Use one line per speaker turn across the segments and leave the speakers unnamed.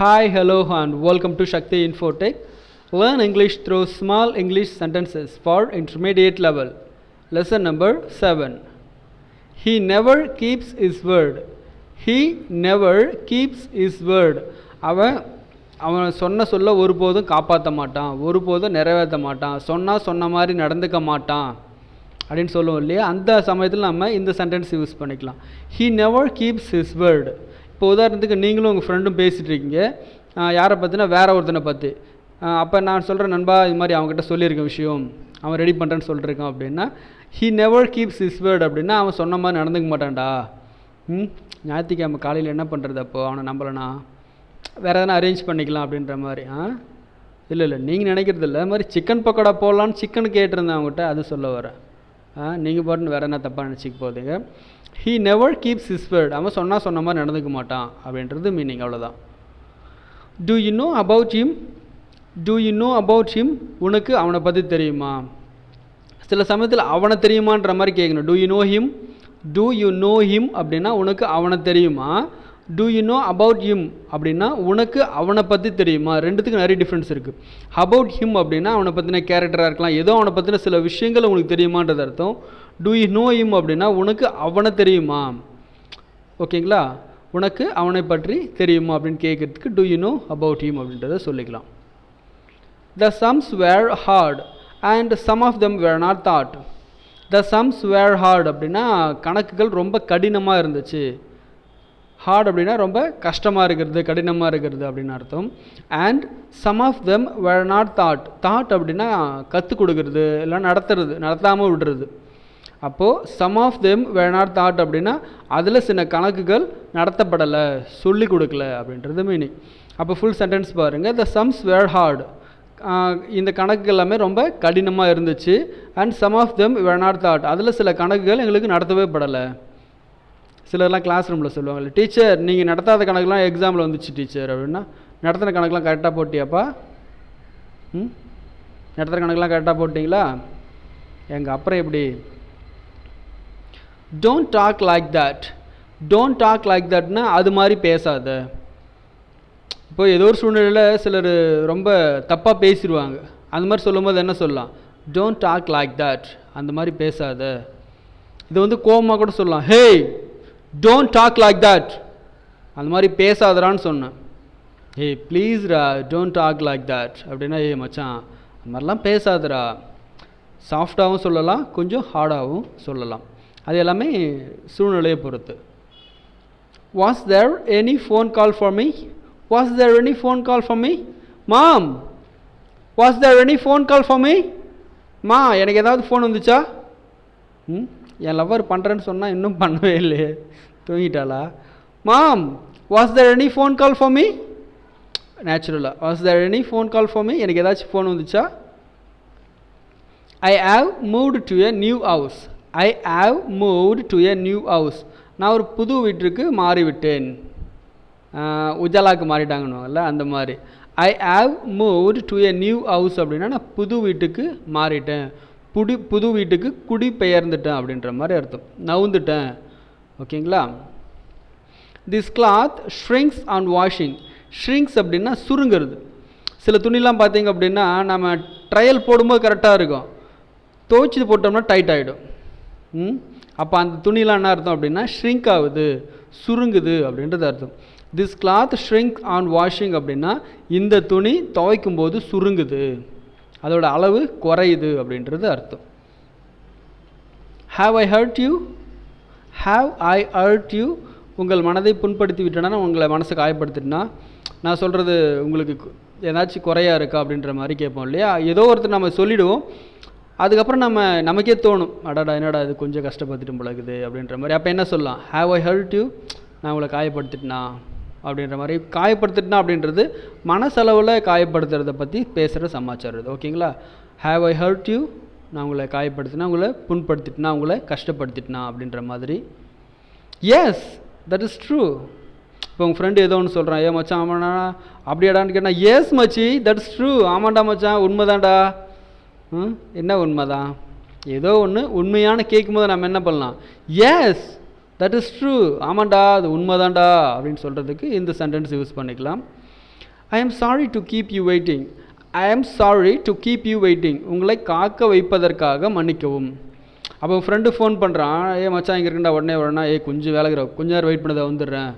Hi, hello, and welcome to Shakti Infotech. Learn English through small English sentences for intermediate level. Lesson number 7. He never keeps his word. He never keeps his word. அவன் அவன் சொன்ன சொல்ல ஒருபோதும் காப்பாற்ற மாட்டான் ஒருபோதும் நிறைவேற்ற மாட்டான் சொன்னால் சொன்ன மாதிரி நடந்துக்க மாட்டான் அப்படின்னு சொல்லுவோம் இல்லையா அந்த சமயத்தில் நம்ம இந்த சென்டென்ஸ் யூஸ் பண்ணிக்கலாம் he never keeps his word இப்போ உதாரணத்துக்கு நீங்களும் உங்கள் ஃப்ரெண்டும் பேசிகிட்டு இருக்கீங்க யாரை பற்றினா வேற ஒருத்தனை பற்றி அப்போ நான் சொல்கிறேன் நண்பா இது மாதிரி அவங்ககிட்ட சொல்லியிருக்கேன் விஷயம். அவன் ரெடி பண்ணுறேன்னு சொல்லிருக்கான் அப்படின்னா he never keeps his word அப்படின்னா அவன் சொன்ன மாதிரி நடந்துக்க மாட்டான்டா. ம்? ஞாயிற்றுக்கிழமை காலையில் என்ன பண்ணுறது அப்போது அவனை நம்பலனா? வேறு எதனா அரேஞ்ச் பண்ணிக்கலாம் அப்படின்ற மாதிரி. ஆ? இல்லை இல்லை நீங்கள் நினைக்கிறது இல்லை. மாதிரி சிக்கன் பக்கோடா போடலான்னு சிக்கன் கேட்டிருந்தேன் அவங்ககிட்ட அது சொல்ல வரேன் ஆ நீங்கள் பாட்டுன்னு வேறு என்ன தப்பாக நினச்சிக்க போகுதுங்க? He never keeps his word அவன் சொன்னால் சொன்ன மாதிரி நடந்துக்க மாட்டான் அப்படின்றது மீனிங் அவ்வளோதான் do you know about him do you know about him உனக்கு அவனை பற்றி தெரியுமா? சில சமயத்தில் அவனை தெரியுமான்ற மாதிரி கேட்கணும் do you know him do you know him அப்படின்னா உனக்கு அவனை தெரியுமா? Do you know about him அப்படின்னா உனக்கு அவனை பற்றி தெரியுமா? ரெண்டுத்துக்கு நிறைய டிஃப்ரென்ஸ் இருக்குது அபவுட் ஹிம் அப்படின்னா அவனை பற்றின கேரக்டராக இருக்கலாம். ஏதோ அவனை பற்றின சில விஷயங்கள் உனக்கு தெரியுமான்றது அர்த்தம். டு யூ நோ இம் அப்படின்னா உனக்கு அவனை தெரியுமா? ஓகேங்களா? உனக்கு அவனை பற்றி தெரியுமா அப்படின்னு கேட்குறதுக்கு do you know about him அப்படின்றத சொல்லிக்கலாம். The sums were hard and some of them were not taught the sums were hard அப்படின்னா கணக்குகள் ரொம்ப கடினமாக இருந்துச்சு. ஹார்ட் அப்படின்னா ரொம்ப கஷ்டமாக இருக்கிறது கடினமாக இருக்கிறது அப்படின்னு அர்த்தம். And some of them were not taught taught அப்படின்னா கற்றுக் கொடுக்கறது இல்லை நடத்துறது நடத்தாமல் விடுறது. அப்போது some of them were not taught அப்படின்னா அதில் சில கணக்குகள் நடத்தப்படலை சொல்லி கொடுக்கல அப்படின்றது மீனிங் அப்போ ஃபுல் சென்டென்ஸ் பாருங்கள் த சம்ஸ் வேர் ஹார்ட் இந்த கணக்கு எல்லாமே ரொம்ப கடினமாக இருந்துச்சு. And some of them were not taught அதில் சில கணக்குகள் எங்களுக்கு நடத்தவே படலை. சிலர்லாம் கிளாஸ் ரூமில் சொல்லுவாங்கல்ல டீச்சர் நீங்கள் நடத்தாத கணக்குலாம் எக்ஸாமில் வந்துச்சு டீச்சர் அப்படின்னா நடத்தின கணக்கெலாம் கரெக்டாக போட்டியாப்பா? ம்? நடத்துகிற கணக்கெலாம் கரெக்டாக போட்டிங்களா? எங்கள் அப்புறம் எப்படி? Don't talk like that don't talk like தட்னா அது மாதிரி பேசாத. இப்போ ஏதோ ஒரு சூழ்நிலையில் சிலர் ரொம்ப தப்பாக பேசிடுவாங்க அந்த மாதிரி சொல்லும்போது என்ன சொல்லலாம்? டோன்ட் டாக் லைக் தட் அந்த மாதிரி பேசாத. இது வந்து கோபமாக கூட சொல்லலாம். Hey don't talk like that அந்த மாதிரி பேசாதடான்னு சொன்னேன். ஏய் ப்ளீஸ்ரா டோன்ட் டாக் லைக் தட் அப்படின்னா ஏய் மச்சான் அந்த மாதிரிலாம் பேசாதரா. சாஃப்டாகவும் சொல்லலாம் கொஞ்சம் ஹார்டாகவும் சொல்லலாம். அது எல்லாமே சூழ்நிலையை பொறுத்து. Was there any phone call for me was there any phone call for me mom was there any phone call for me மா எனக்கு ஏதாவது ஃபோன் வந்துச்சா? ம் என் லவ்வர் பண்ணுறேன்னு சொன்னால் இன்னும் பண்ணவே இல்லையே. தூங்கிட்டாளா? Mom was there any phone call for me நேச்சுரலாக was there any phone call for me எனக்கு ஏதாச்சும் ஃபோன் வந்துச்சா? I have moved to a new house I have moved to a new house நான் ஒரு புது வீட்டிற்கு மாறிவிட்டேன். உஜாலாவுக்கு மாறிட்டாங்கன்னுவாங்கல்ல அந்த மாதிரி. I have moved to a new house அப்படின்னா நான் புது வீட்டுக்கு மாறிட்டேன். புடி புது வீட்டுக்கு குடி பெயர்ந்துட்டேன் அப்படின்ற மாதிரி அர்த்தம். நவுந்துட்டேன். ஓகேங்களா? This cloth shrinks on washing shrinks அப்படின்னா சுருங்கிறது. சில துணிலாம் பார்த்தீங்க அப்படின்னா நம்ம ட்ரையல் போடும்போது கரெக்டாக இருக்கும். துவைச்சி போட்டோம்னா டைட் ஆகிடும் அப்போ அந்த துணிலாம் என்ன அர்த்தம் அப்படின்னா ஷ்ரிங்க் ஆகுது சுருங்குது அப்படின்றது அர்த்தம். This cloth shrink on washing அப்படின்னா இந்த துணி துவைக்கும் போது சுருங்குது. அதோட அளவு குறையுது அப்படின்றது அர்த்தம். Have I hurt you have I hurt you உங்கள் மனதை புண்படுத்தி விட்டேன்னா உங்களை மனசை காயப்படுத்திட்டுனா நான் சொல்கிறது உங்களுக்கு ஏதாச்சும் குறையா இருக்கா அப்படின்ற மாதிரி கேட்போம் இல்லையா? ஏதோ ஒருத்தர் நம்ம சொல்லிவிடுவோம் அதுக்கப்புறம் நம்ம நமக்கே தோணும். அடடா என்னடா இது கொஞ்சம் கஷ்டப்படுத்திட்டு போலக்குது அப்படின்ற மாதிரி. அப்போ என்ன சொல்லலாம்? ஹாவ் ஐ ஹர்ட் யூ நான் உங்களை காயப்படுத்திட்டேனா? அப்படின்ற மாதிரி. காயப்படுத்திட்டேனா அப்படின்றது மனசளவில் காயப்படுத்துறதை பற்றி பேசுகிற சமாச்சாரம் இது. ஓகேங்களா? ஹாவ் ஐ ஹர்ட் யூ நான் உங்களை காயப்படுத்தினா உங்களை புண்படுத்திட்டேனா? உங்களை கஷ்டப்படுத்திட்டேனா? அப்படின்ற மாதிரி. எஸ் தட் இஸ் ட்ரூ இப்போ உங்கள் ஃப்ரெண்டு ஏதோ ஒன்று சொல்கிறான் ஏ மச்சான் ஆமாண்ணா அப்படியாடான்னு கேட்டால் எஸ் மச்சி தட் இஸ் ட்ரூ ஆமாண்டா மச்சான் உண்மைதான்டா. ம்? என்ன உண்மைதான்? ஏதோ ஒன்று உண்மையான கேட்கும்போது நம்ம என்ன பண்ணலாம்? எஸ் தட் இஸ் ட்ரூ ஆமாண்டா அது உண்மைதான்டா அப்படின்னு சொல்கிறதுக்கு இந்த சென்டென்ஸ் யூஸ் பண்ணிக்கலாம். I am sorry to keep you waiting I am sorry to keep you waiting உங்களை காக்க வைப்பதற்காக மன்னிக்கவும். அப்போ ஃப்ரெண்டு ஃபோன் பண்ணுறான் ஏ மச்சான் இங்கே இருக்கண்டா உடனே உடனே ஏ கொஞ்சம் வேலைக்கிற கொஞ்சம் நேரம் வெயிட் பண்ணதை வந்துடுறேன்.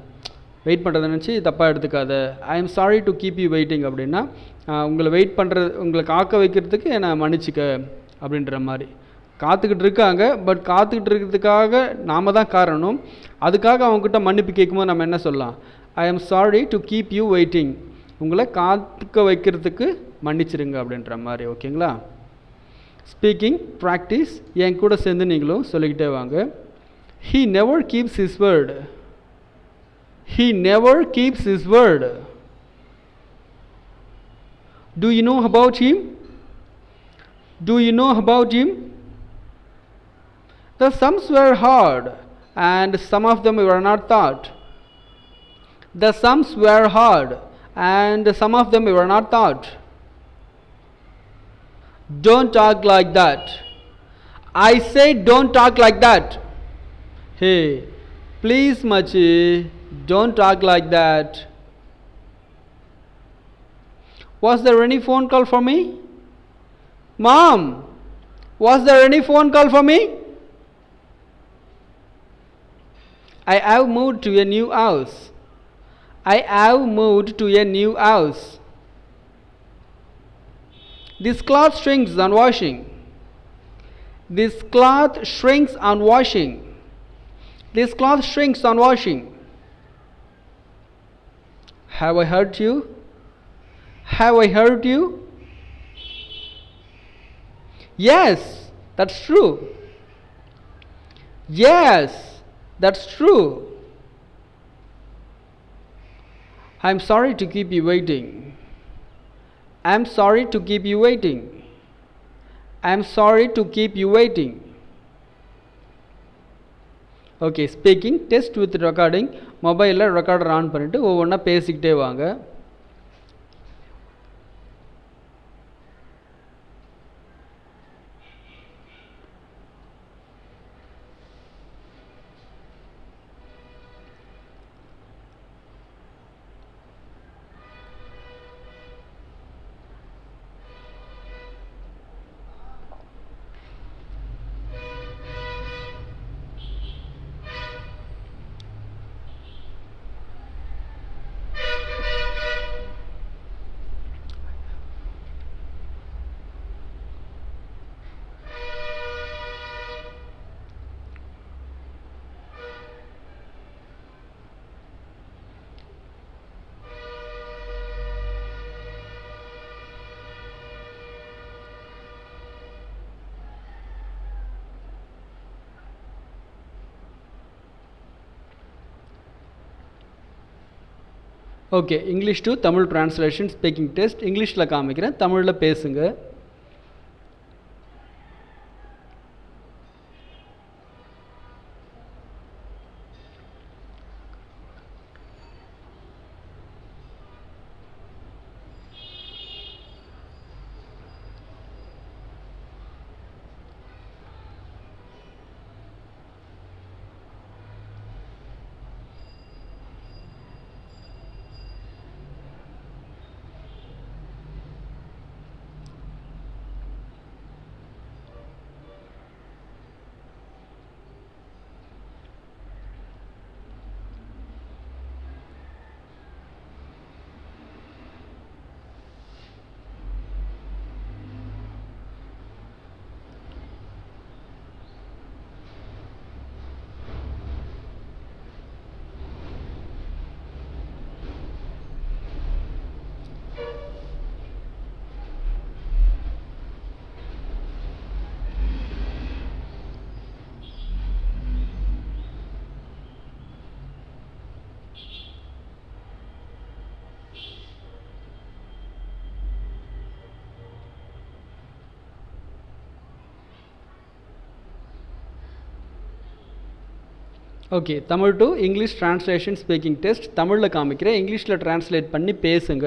வெயிட் பண்ணுறத நினச்சி தப்பாக எடுத்துக்காத. I am sorry to keep you waiting அப்படின்னா உங்களை வெயிட் பண்ணுறது உங்களை காக்க வைக்கிறதுக்கு என்னை மன்னிச்சிக்க அப்படின்ற மாதிரி. காத்துக்கிட்டு இருக்காங்க பட் காத்துக்கிட்டு இருக்கிறதுக்காக நாம தான் காரணம். அதுக்காக அவங்கக்கிட்ட மன்னிப்பு கேட்கும்போது நம்ம என்ன சொல்லலாம்? I am sorry to keep you waiting உங்களை காத்துக்க வைக்கிறதுக்கு மன்னிச்சிருங்க அப்படின்ற மாதிரி ஓகேங்களா? ஸ்பீக்கிங் ப்ராக்டிஸ் என் கூட சேர்ந்து நீங்களும் சொல்லிக்கிட்டே வாங்க. He never keeps his word he never keeps his word Do you know about him? Do you know about him? The sums were hard, and some of them were not taught. The sums were hard, and some of them were not taught. Don't talk like that. I say, don't talk like that. Hey, please, Machi, don't talk like that. Was there any phone call for me? Mom, was there any phone call for me? I have moved to a new house. I have moved to a new house. This cloth shrinks on washing. This cloth shrinks on washing. This cloth shrinks on washing. Have I hurt you? Have I hurt you? Yes, that's true. Yes, that's true. I'm sorry to keep you waiting. I'm sorry to keep you waiting. I'm sorry to keep you waiting. Okay speaking test with recording மொபைலில் recorder on பண்ணிவிட்டு ஒவ்வொன்றா பேசிக்கிட்டே வாங்க Okay English to Tamil translation speaking test இங்கிலீஷில் காமிக்கிறேன் தமிழில் பேசுங்க. Okay Tamil to English translation speaking test தமிழில் காமிக்கிறேன். இங்கிலீஷில் ட்ரான்ஸ்லேட் பண்ணி பேசுங்க.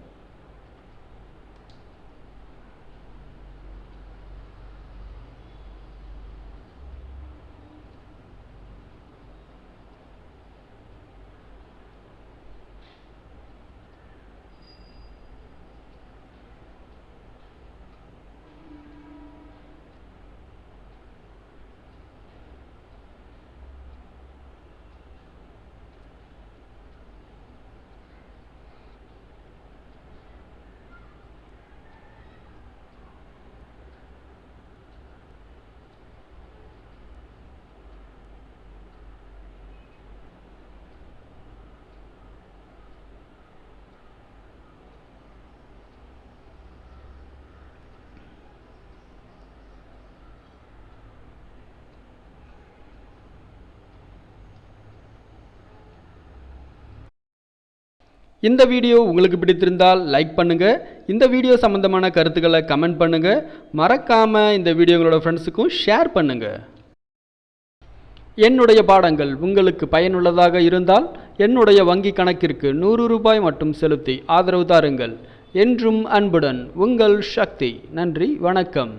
இந்த வீடியோ உங்களுக்கு பிடித்திருந்தால் லைக் பண்ணுங்கள் இந்த வீடியோ சம்பந்தமான கருத்துக்களை கமெண்ட் பண்ணுங்கள் மறக்காமல் இந்த வீடியோ உங்களோட ஃப்ரெண்ட்ஸுக்கும் ஷேர் பண்ணுங்கள் என்னுடைய பாடங்கள் உங்களுக்கு பயனுள்ளதாக இருந்தால் என்னுடைய வங்கி கணக்கிற்கு நூறு ரூபாய் மட்டும் செலுத்தி ஆதரவு தாருங்கள். என்றும் அன்புடன் உங்கள் சக்தி. நன்றி வணக்கம்.